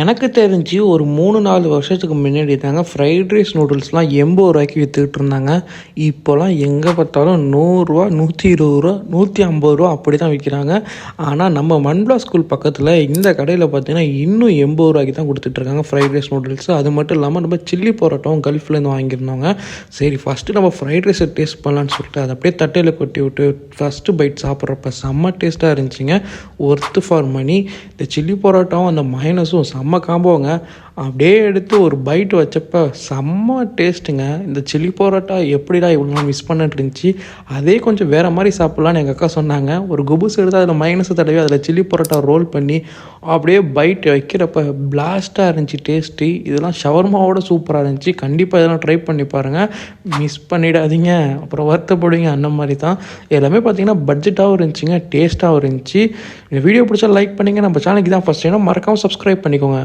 எனக்கு தெரிஞ்சு ஒரு மூணு நாலு வருஷத்துக்கு முன்னாடி தாங்க ஃப்ரைட் ரைஸ் நூடுல்ஸ்லாம் எண்பது ரூபாய்க்கு விற்றுக்கிட்டு இருந்தாங்க. இப்போலாம் எங்கே பார்த்தாலும் நூறுரூவா நூற்றி இருபது ரூபா நூற்றி ஐம்பது ரூபா அப்படி தான் விற்கிறாங்க ஆனால் நம்ம மண்பிளா ஸ்கூல் பக்கத்தில் இந்த கடையில் பார்த்தீங்கன்னா இன்னும் எண்பது ரூபாய்க்கு தான் கொடுத்துட்ருக்காங்க ஃப்ரைட் ரைஸ் நூடுல்ஸ் அது மட்டும் இல்லாமல் நம்ம சில்லி பரோட்டாவும் கல்ஃப்லேருந்து வாங்கியிருந்தோங்க. சரி ஃபஸ்ட்டு நம்ம ஃப்ரைட் ரைஸை டேஸ்ட் பண்ணலான்னு சொல்லிட்டு அதை அப்படியே தட்டையில் கொட்டி விட்டு ஃபஸ்ட்டு பைட் சாப்பிட்றப்ப செம்ம டேஸ்ட்டாக இருந்துச்சுங்க. ஒர்த்து ஃபார் மணி இந்த சில்லி பரோட்டாவும் அந்த மைனஸும் செம்ம காம்போங்க அப்படியே எடுத்து ஒரு பைட் வச்சப்ப செம்ம டேஸ்ட்டுங்க இந்த சில்லி பரோட்டா எப்படிடா இவ்வளோ மிஸ் பண்ணிட்டு இருந்துச்சு? அதே கொஞ்சம் வேறு மாதிரி சாப்பிட்லான்னு எங்கள் அக்கா சொன்னாங்க. ஒரு குபுஸ் எடுத்து அதில் மைனஸை தடவி அதில் சில்லி பரோட்டா ரோல் பண்ணி அப்படியே பைட் வைக்கிறப்ப பிளாஸ்ட்டாக இருந்துச்சு டேஸ்ட்டு இதெல்லாம் ஷவர்மாவோட சூப்பராக இருந்துச்சு. கண்டிப்பாக இதெல்லாம் ட்ரை பண்ணி பாருங்கள் மிஸ் பண்ணிடாதீங்க. அப்புறம் வருத்தப்படுவீங்க. அந்த மாதிரி தான். எல்லாமே பார்த்தீங்கன்னா பட்ஜெட்டாகவும் இருந்துச்சுங்க. டேஸ்ட்டாகவும் இருந்துச்சு. இந்த வீடியோ பிடிச்சா லைக் பண்ணிங்க. நம்ம சேனலுக்கு தான் ஃபஸ்ட் டைம் மறக்காமல் சப்ஸ்கிரைப் பண்ணிக்கோங்க.